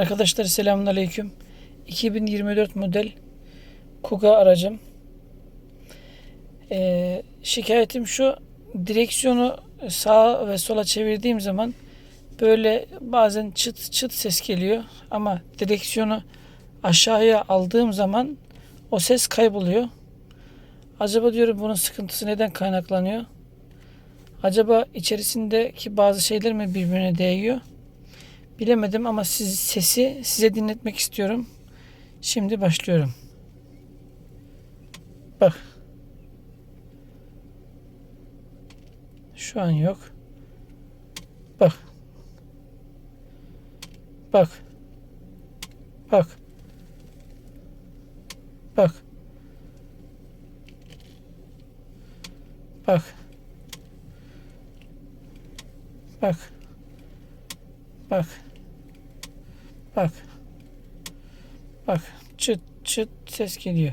Arkadaşlar selamünaleyküm. 2024 model Kuga aracım. Ee, şikayetim şu. Direksiyonu sağa ve sola çevirdiğim zaman böyle bazen çıt çıt ses geliyor ama direksiyonu aşağıya aldığım zaman o ses kayboluyor. Acaba diyorum bunun sıkıntısı neden kaynaklanıyor? Acaba içerisindeki bazı şeyler mi birbirine değiyor? Bilemedim ama siz, sesi size dinletmek istiyorum. Şimdi başlıyorum. Bak. Şu an yok. Bak. Bak. Bak. Bak. Bak. Bak. Bak. Bak. Bak. Çıt çıt ses geliyor.